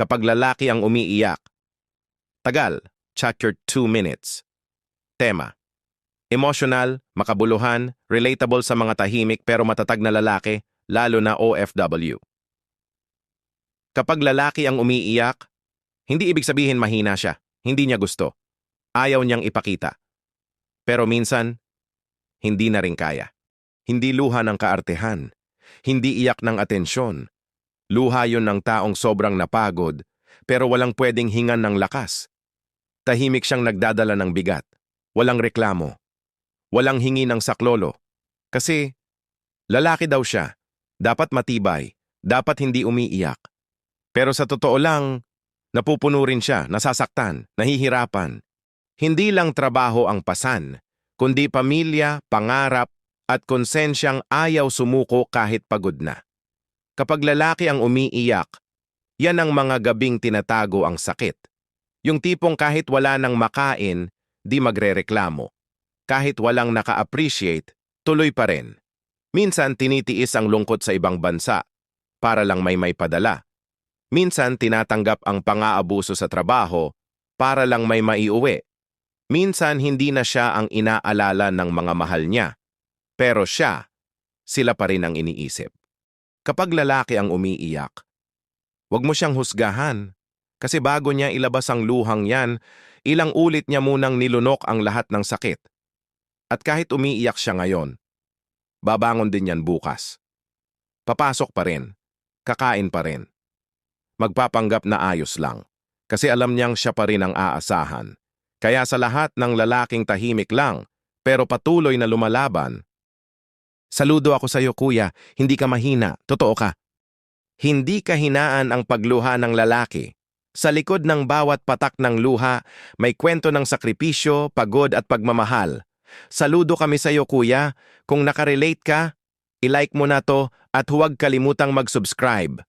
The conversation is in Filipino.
kapag lalaki ang umiiyak. Tagal, your 2 minutes. Tema. Emotional, makabuluhan, relatable sa mga tahimik pero matatag na lalaki, lalo na OFW. Kapag lalaki ang umiiyak, hindi ibig sabihin mahina siya. Hindi niya gusto. Ayaw niyang ipakita. Pero minsan, hindi na rin kaya. Hindi luha ng kaartehan. Hindi iyak ng atensyon. Luha yon ng taong sobrang napagod, pero walang pwedeng hingan ng lakas. Tahimik siyang nagdadala ng bigat. Walang reklamo. Walang hingi ng saklolo. Kasi, lalaki daw siya. Dapat matibay. Dapat hindi umiiyak. Pero sa totoo lang, napupuno rin siya, nasasaktan, nahihirapan. Hindi lang trabaho ang pasan, kundi pamilya, pangarap, at konsensyang ayaw sumuko kahit pagod na. Kapag lalaki ang umiiyak, yan ang mga gabing tinatago ang sakit. Yung tipong kahit wala nang makain, di magrereklamo. Kahit walang naka-appreciate, tuloy pa rin. Minsan tinitiis ang lungkot sa ibang bansa para lang may may padala. Minsan tinatanggap ang pang-aabuso sa trabaho para lang may maiuwi. Minsan hindi na siya ang inaalala ng mga mahal niya. Pero siya, sila pa rin ang iniisip. Kapag lalaki ang umiiyak, huwag mo siyang husgahan. Kasi bago niya ilabas ang luhang yan, ilang ulit niya munang nilunok ang lahat ng sakit. At kahit umiiyak siya ngayon, babangon din yan bukas. Papasok pa rin, kakain pa rin. Magpapanggap na ayos lang, kasi alam niyang siya pa rin ang aasahan. Kaya sa lahat ng lalaking tahimik lang, pero patuloy na lumalaban, Saludo ako sa iyo, kuya. Hindi ka mahina. Totoo ka. Hindi kahinaan ang pagluha ng lalaki. Sa likod ng bawat patak ng luha, may kwento ng sakripisyo, pagod at pagmamahal. Saludo kami sa iyo, kuya. Kung nakarelate ka, ilike mo na to at huwag kalimutang mag-subscribe.